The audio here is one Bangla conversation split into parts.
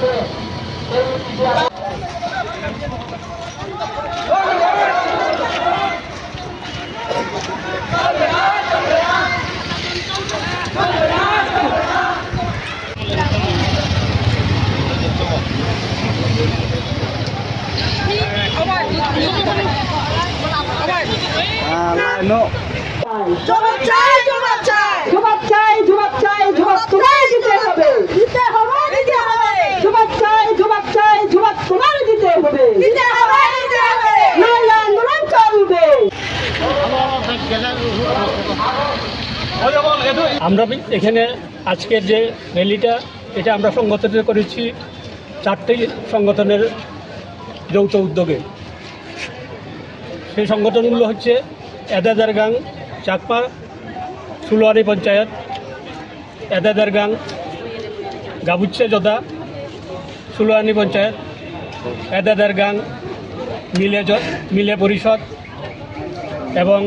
À, lại nộ. Cho bắp trái, cho bắp trái. Cho bắp trái, আমরা এখানে আজকের যে র্যালিটা, এটা আমরা সংগঠন করেছি চারটি সংগঠনের যৌথ উদ্যোগে। সেই সংগঠনগুলো হচ্ছে এদাদার গাং চাকমা সুলোয়ারি পঞ্চায়েত, এদাদার গাং, গাবুচ্ছে জদা সুলোয়ানি পঞ্চায়েত, এদাদার গাং, মিলে মিলে পরিষদ এবং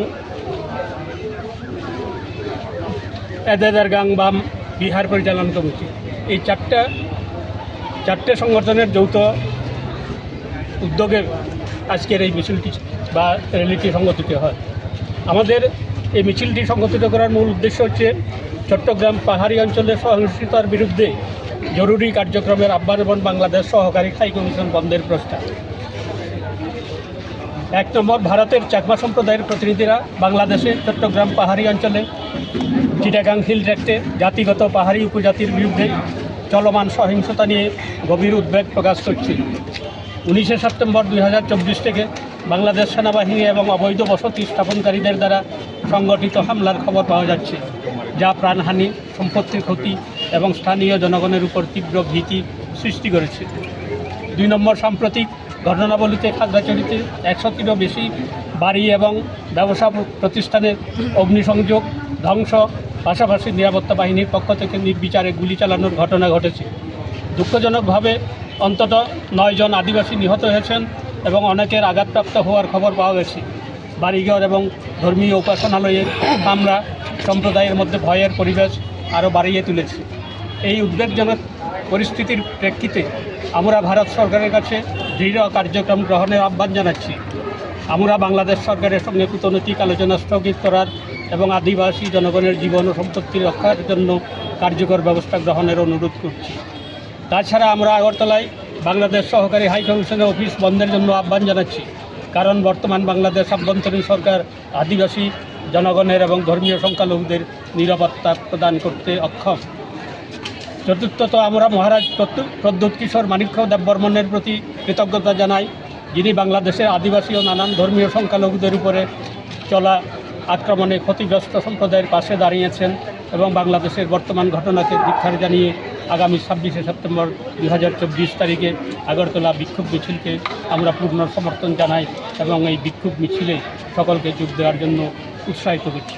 এদাদার গাং বাম বিহার পরিচালনা কমিটি। এই চারটা, চারটে সংগঠনের যৌথ উদ্যোগে আজকের এই মিছিলটি বা র্যালিটি সংগঠিত হয়। আমাদের এই মিছিলটি সংগঠিত করার মূল উদ্দেশ্য হচ্ছে চট্টগ্রাম পাহাড়ি অঞ্চলের সহিংসতার বিরুদ্ধে জরুরি কার্যক্রমের আহ্বান বাংলাদেশ সহকারী স্থায়ী কমিশন বন্ধের প্রস্তাব। এক নম্বর ভারতের চাকমা সম্প্রদায়ের প্রতিনিধিরা বাংলাদেশের চট্টগ্রাম পাহাড়ি অঞ্চলে, চিটাগাং হিল ট্র্যাক্টে জাতিগত পাহাড়ি উপজাতির বিরুদ্ধে চলমান সহিংসতা নিয়ে গভীর উদ্বেগ প্রকাশ করছে। উনিশে সেপ্টেম্বর দুই হাজার চব্বিশ থেকে বাংলাদেশ সেনাবাহিনী এবং অবৈধ বসতি স্থাপনকারীদের দ্বারা সংগঠিত হামলার খবর পাওয়া যাচ্ছে, যা প্রাণহানি, সম্পত্তির ক্ষতি এবং স্থানীয় জনগণের উপর তীব্র ভীতি সৃষ্টি করেছে। দুই নম্বর সাম্প্রতিক ঘটনাবলিতে খাগড়াছড়িতে একশোটিরও বেশি বাড়ি এবং ব্যবসা প্রতিষ্ঠানের অগ্নিসংযোগ, ধ্বংস, পাশাপাশি নিরাপত্তা বাহিনীর পক্ষ থেকে নির্বিচারে গুলি চালানোর ঘটনা ঘটেছে। দুঃখজনকভাবে অন্তত নয়জন আদিবাসী নিহত হয়েছেন এবং অনেকের আঘাতপ্রাপ্ত হওয়ার খবর পাওয়া গেছে। বাড়িঘর এবং ধর্মীয় উপাসনালয়ের আমরা সম্প্রদায়ের মধ্যে ভয়ের পরিবেশ আরও বাড়িয়ে তুলেছে। এই উদ্বেগজনক পরিস্থিতির প্রেক্ষিতে আমরা ভারত সরকারের কাছে দৃঢ় কার্যক্রম গ্রহণের আহ্বান জানাচ্ছি। আমরা বাংলাদেশ সরকারের সঙ্গে কূটনৈতিক আলোচনা স্থগিত করার এবং আদিবাসী জনগণের জীবন ও সম্পত্তি রক্ষার জন্য কার্যকর ব্যবস্থা গ্রহণের অনুরোধ করছি। তাছাড়া আমরা আগরতলায় বাংলাদেশ সহকারী হাই কমিশনের অফিস বন্ধের জন্য আহ্বান জানাচ্ছি। কারণ বর্তমান বাংলাদেশ আভ্যন্তরীণ সরকার আদিবাসী জনগণের এবং ধর্মীয় সংখ্যালঘুদের নিরাপত্তা প্রদান করতে অক্ষম। চতুর্থত আমরা মহারাজ প্রদ্যুৎ কিশোর মানিক্য দেববর্মনের প্রতি কৃতজ্ঞতা জানাই, যিনি বাংলাদেশের আদিবাসী ও নানান ধর্মীয় সংখ্যালঘুদের উপরে চলা আক্রমণে ক্ষতিগ্রস্ত সম্প্রদায়ের পাশে দাঁড়িয়েছেন এবং বাংলাদেশের বর্তমান ঘটনাকে ধিক্ষার জানিয়ে আগামী ছাব্বিশে সেপ্টেম্বর দু হাজার চব্বিশ তারিখে আগরতলা বিক্ষোভ মিছিলকে আমরা পূর্ণ সমর্থন জানাই এবং এই বিক্ষোভ মিছিলে সকলকে যোগ দেওয়ার জন্য উৎসাহিত করছি।